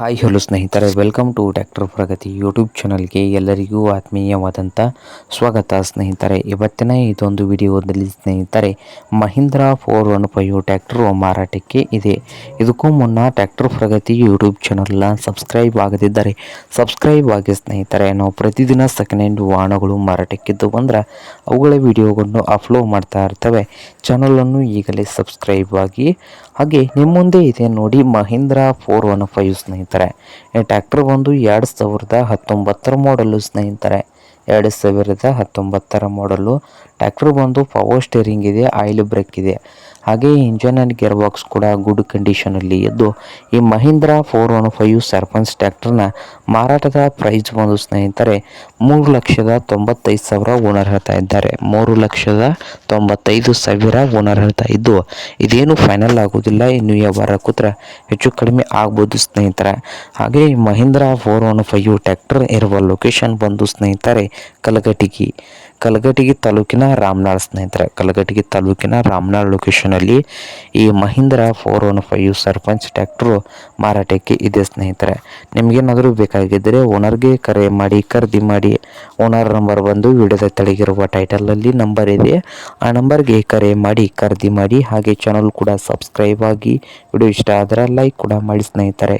Hi hello ಸ್ನೇಹಿತರೆ. Welcome to doctor Pragati YouTube ಚಾನಲ್ಗೆ ಎಲ್ಲರಿಗೂ ಆತ್ಮೀಯವಾದಂಥ ಸ್ವಾಗತ, ಸ್ನೇಹಿತರೆ. ಇವತ್ತಿನ ಇದೊಂದು ವಿಡಿಯೋದಲ್ಲಿ, ಸ್ನೇಹಿತರೆ, Mahindra four one five tractor ಮಾರಾಟಕ್ಕೆ ಇದೆ. ಇದಕ್ಕೂ ಮುನ್ನ ಟ್ಯಾಕ್ಟರ್ ಪ್ರಗತಿ ಯೂಟ್ಯೂಬ್ ಚಾನಲ್ನ ಸಬ್ಸ್ಕ್ರೈಬ್ ಆಗದಿದ್ದರೆ ಸಬ್ಸ್ಕ್ರೈಬ್ ಆಗಿ, ಸ್ನೇಹಿತರೆ. ನಾವು ಪ್ರತಿದಿನ ಸೆಕೆಂಡ್ ಹ್ಯಾಂಡ್ ವಾಹನಗಳು ಮಾರಾಟಕ್ಕಿದ್ದು ಬಂದರೆ, ಅವುಗಳ ವಿಡಿಯೋಗಳನ್ನು ಅಪ್ಲೋಡ್ ಮಾಡ್ತಾ ಇರ್ತವೆ. ಚಾನಲನ್ನು ಈಗಲೇ ಸಬ್ಸ್ಕ್ರೈಬ್ ಆಗಿ, ಹಾಗೆ ನಿಮ್ಮ ಮುಂದೆ ಇದೆ ನೋಡಿ ಮಹೀಂದ್ರ ಫೋರ್ ಒನ್ ಫೈವ್, ಸ್ನೇಹಿತರೆ. ಈ ಟ್ಯಾಕ್ಟರ್ ಬಂದು ಎರಡು ಸಾವಿರದ ಹತ್ತೊಂಬತ್ತರ ಮಾಡಲು ಸ್ನೇಹಿತರೆ. ಎರಡು ಸಾವಿರದ ಹತ್ತೊಂಬತ್ತರ ಮಾಡಲು ಟ್ರ್ಯಾಕ್ಟರ್ ಬಂದು ಪವರ್ ಸ್ಟೇರಿಂಗ್ ಇದೆ ಆಯಿಲ್ ಬ್ರೇಕ್ ಇದೆ. ಹಾಗೆ ಇಂಜನ್ ಆ್ಯಂಡ್ ಗೇರ್ ಬಾಕ್ಸ್ ಕೂಡ ಗುಡ್ ಕಂಡೀಷನಲ್ಲಿ ಇದ್ದು ಈ Mahindra four one five Sarpanch ಟ್ಯಾಕ್ಟರ್ನ ಮಾರಾಟದ ಪ್ರೈಸ್ ಬಂದು ಸ್ನೇಹಿತರೆ, ಮೂರು ಲಕ್ಷದ ತೊಂಬತ್ತೈದು ಸಾವಿರ ಓನರ್ ಹೇಳ್ತಾ ಇದ್ದಾರೆ. ಮೂರು ಲಕ್ಷದ ತೊಂಬತ್ತೈದು ಸಾವಿರ ಓನರ್ ಹೇಳ್ತಾ ಇದ್ದು, ಇದೇನು ಫೈನಲ್ ಆಗೋದಿಲ್ಲ, ಇನ್ನು ಯಾವ ಕೂತ್ರ ಹೆಚ್ಚು ಕಡಿಮೆ ಆಗ್ಬೋದು ಸ್ನೇಹಿತರೆ. ಹಾಗೆ ಈ Mahindra four one five tractor ಇರುವ ಲೊಕೇಶನ್ ಬಂದು ಸ್ನೇಹಿತರೆ ಕಲಗಟಿಗಿ ಕಲಗಟಿಗಿ ತಾಲೂಕಿನ ರಾಮನಾಳ್ ಸ್ನೇಹಿತರೆ. ಕಲಗಟಿಗಿ ತಾಲೂಕಿನ ರಾಮನಾಳ್ ಲೊಕೇಶನಲ್ಲಿ ಈ Mahindra four one five Sarpanch tractor ಮಾರಾಟಕ್ಕೆ ಇದೆ ಸ್ನೇಹಿತರೆ. ನಿಮಗೇನಾದರೂ ಬೇಕಾಗಿದ್ದರೆ ಓನರ್ಗೆ ಕರೆ ಮಾಡಿ, ಖರೀದಿ ಮಾಡಿ ಓನರ್ ನಂಬರ್ ಬಂದು ವಿಡಿಯೋದ ತೆಳಗಿರುವ ಟೈಟಲಲ್ಲಿ ನಂಬರ್ ಇದೆ. ಆ ನಂಬರ್ಗೆ ಕರೆ ಮಾಡಿ, ಖರೀದಿ ಮಾಡಿ, ಹಾಗೆ ಚಾನಲ್ ಕೂಡ ಸಬ್ಸ್ಕ್ರೈಬ್ ಆಗಿ ವಿಡಿಯೋ ಇಷ್ಟ ಆದರೆ ಲೈಕ್ ಕೂಡ ಮಾಡಿ ಸ್ನೇಹಿತರೆ.